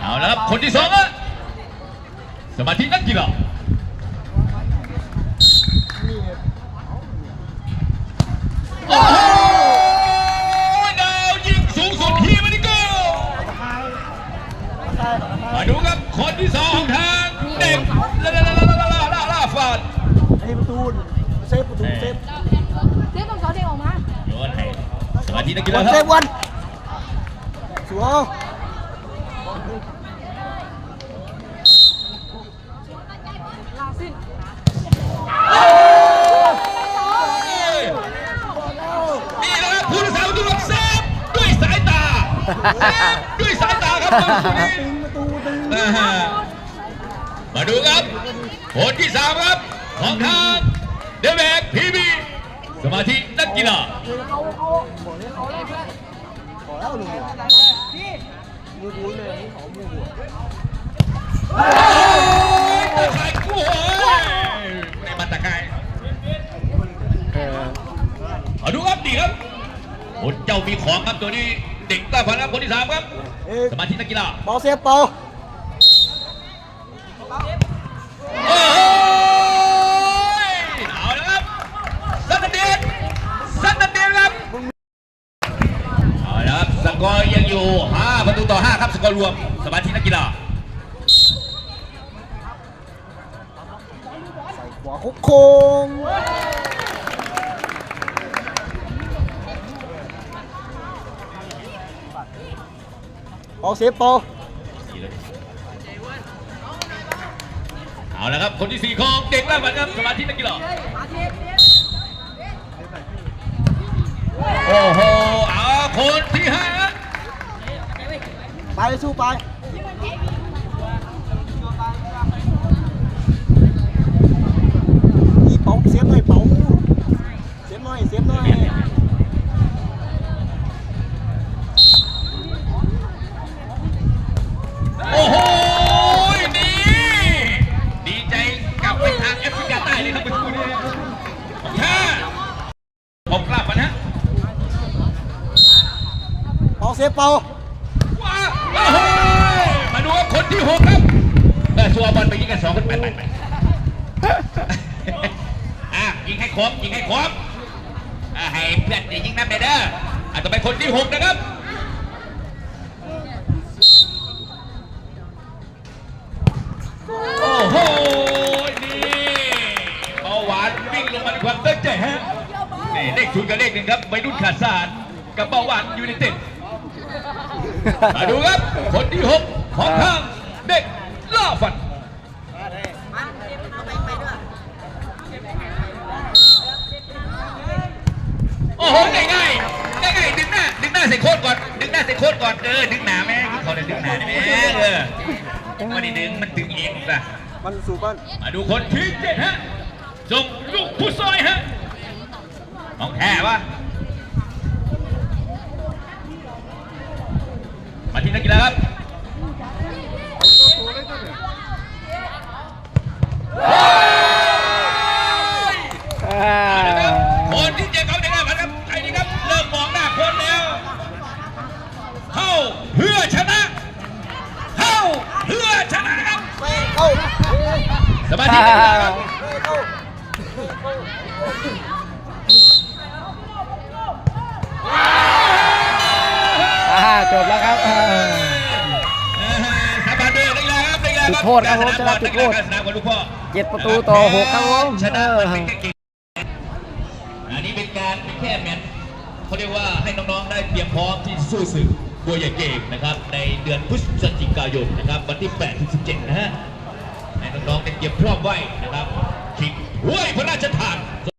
เอาละครับคนที่สองสมาธินักกีฬาโอ้โหดาวยิงสูงสุดฮีมานิโกมาดูครับคนที่สองขอทางเด็กล่าลาลาลาลาลาลาลาลาฟาดไอ้ประตูเซฟประตูเซฟเซฟต้องเขาเด็กออกมาโยนสมาธินักกีฬาครับเซฟวันสวย ด้วยสายตาครับคนนี้ตึงประตูตึงอ่าฮะมาดูครับคนที่สามครับ ของทางเดวิดพีบีสมาธินักกีฬา เขาเขาบอกเลยเขาเลยเพื่อนขอแล้วหนึ่งมือกูเลยขอมือกูโอ้ยตะไคร้กูโอ้ยในมันตะไคร้มาดูครับดีครับคนเจ้ามีของครับตัวนี้เด็กต้าพันครับคนที่สามครับ สมาธินักกีฬาบอลเซฟเปาโอ้ยเอาละครับสันนเดชสันนเดชครับเอาละครับสกอร์ยังอยู่ 5 ประตูต่อ 5 ครับสกอร์รวม สมาธินักกีฬาใส่ขวาคุกโค้งบอลเซฟเปาเอาละครับ คนที่ 4 ของเด็กล่าฝันครับสมาธินักกีฬาโอ้โหเอาคนที่5ครับ ไปสู้ไปอีเป๋าเซฟหน่อยเป๋าเซฟหน่อยเซฟหน่อยโอ้โหดีดีใจกลับไปทางแอฟริกาใต้เลยครับเป็นคู่นี้ของท่าผมกลับมานะเป๋าเซฟเป๋า ว้าวโอ้โหมาดูว่าคน ที่หกครับเออชัวร์บอลไปยิงกันสองคนแปดแปดแปอะยิงให้ครบยิงให้ครบอะให้เพื่อนยิงน้ำเด้ออะต่อไปคนที่หกนะครับโอ้โหนี่เบาหวานวิ่งลงมาในความตั้งใจฮะนี่เลขศูนย์กับเลขหนึ่งครับวัยรุ่นขาดสารกับเบาหวานยู่ในเต็ดมาดูครับ คนที่หกของทาง เด็กล่าฝันโอ้โหง่ายง่ายง่ายง่ายๆดึงหน้าดึงหน้าใส่โคตรก่อน ดึงหน้าใส่โคตรก่อนเออดึงหนาแม่เขาเลยดึงหนาแม่เออมันนี่ดึงมันดึงเองป่ะมันสู่บ้านมาดูคนที่เจ็ดฮะส่งลูกผู้ซอยฮะของแท้วะมาที่นักกีฬาครับ เอาละครับคนที่เจ็ดเขาเด็กแล้วครับใครดีครับ เริ่มมองหน้าคนแล้ว เข้าเพื่อชนะ เข้าเพื่อชนะครับ เข้า สมาธินักกีฬาครับ เข้า อ่าจบแล้วครับอ่าสาบานด้วยนักกีฬาครับนักกีฬาจุดโทษครับผมชนะจุดโทษนักกีฬาสนามกับลูกพ่อเจ็ดประตูต่อหกครับผมชนะมันเออเป็นแค่เกมอันนี้เป็นการเป็นแค่แมตช์เขาเรียกว่าให้น้องๆได้เตรียมพร้อมที่สู้ศึกบัวใหญ่เกมนะครับในเดือนพฤศจิกายนนะครับวันที่8ถึง17นะฮะ ให้น้องๆได้เกียบพร้อมไว้นะครับ ชิงห้วยพระราชทานส